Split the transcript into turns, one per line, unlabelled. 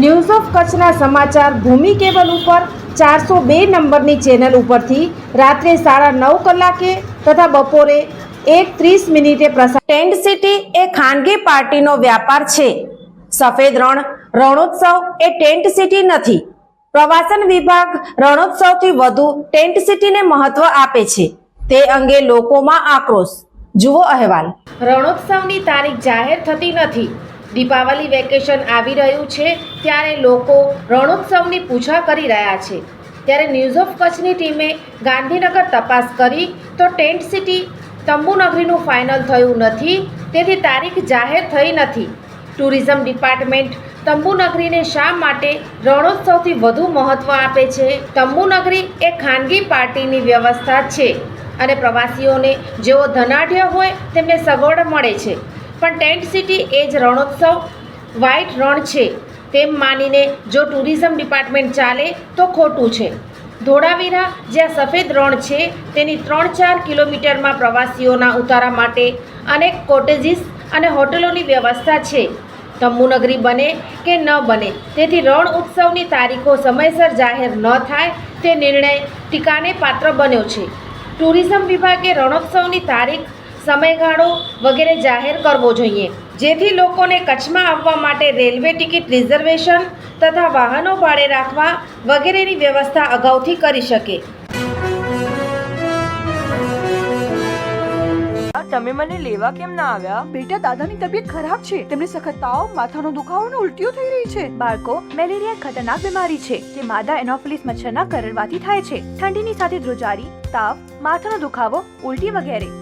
news of કચ્છના સમાચાર ભૂમિ cable ઉપર ચારસો બે નંબરની ચેનલ ઉપરથી રાત્રે સાડા નવ કલાકે તથા બપોરે એક ત્રીસ મિનિટે પ્રસાર ટેન્ટ સિટી એ ખાનગી પાર્ટીનો વ્યાપાર છે. સફેદ રણ રણોત્સવ એ ટેન્ટ સિટી નથી. પ્રવાસન વિભાગ રણોત્સવથી વધુ ટેન્ટ સિટીને મહત્વ આપે છે. તે અંગે લોકોમાં આક્રોશ. જુઓ અહેવાલ. રણોત્સવની તારીખ જાહેર થતી નથી. દીપાવલી વેકેશન આવી રહ્યું છે ત્યારે લોકો રણોત્સવની પૂછા કરી રહ્યા છે. ત્યારે ન્યૂઝ ઓફ કચ્છની ટીમે ગાંધીનગર તપાસ કરી તો ટેન્ટ સિટી તંબુનગરીનું ફાઇનલ થયું નથી, તેથી તારીખ જાહેર થઈ નથી. ટુરિઝમ ડિપાર્ટમેન્ટ તંબુનગરીને શા માટે રણોત્સવથી વધુ મહત્ત્વ આપે છે? તંબુનગરી એ ખાનગી પાર્ટીની વ્યવસ્થા છે અને પ્રવાસીઓને જેઓ ધનાઢ્ય હોય તેમને સગવડ મળે છે. પણ ટેન્ટ સિટી એ જ રણોત્સવ વ્હાઇટ રણ છે. તેમ માનીને જો ટુરિઝમ ડિપાર્ટમેન્ટ ચાલે તો ખોટું છે. ધોળાવીરા, જ્યાં સફેદ રણ છે, તેની ત્રણ ચાર કિલોમીટરમાં પ્રવાસીઓના ઉતારા માટે અનેક કોટેજીસ અને હોટલોની વ્યવસ્થા છે. તંબુનગરી બને કે ન બને, તેથી રણ ઉત્સવની તારીખો સમયસર જાહેર ન થાય તે નિર્ણય ટીકાને પાત્ર બન્યો છે. ટુરિઝમ વિભાગે રણોત્સવની તારીખ સમયગાળો વગેરે જાહેર કરવો જોઈએ. જેથી લોકોને કચ્છમાં આવવા માટે રેલવે ટિકિટ રિઝર્વેશન તથા વાહનો ભાડે રાખવા વગેરેની વ્યવસ્થા અગાઉથી કરી શકે.
તમે મને લેવા કેમ ના આવ્યા?
બેટા, દાદાની તબિયત ખરાબ છે. તેમને સખત તાવ માથાનો દુખાવો અને ઉલટીઓ થઈ રહી છે. બાળકો, મેલેરિયા ખતરનાક બીમારી છે જે માદા એનોફિલિસ મચ્છરના કરડવાથી થાય છે. ઠંડીની સાથે ધ્રુજારી, તાવ, માથાનો દુખાવો, ઉલટી વગેરે.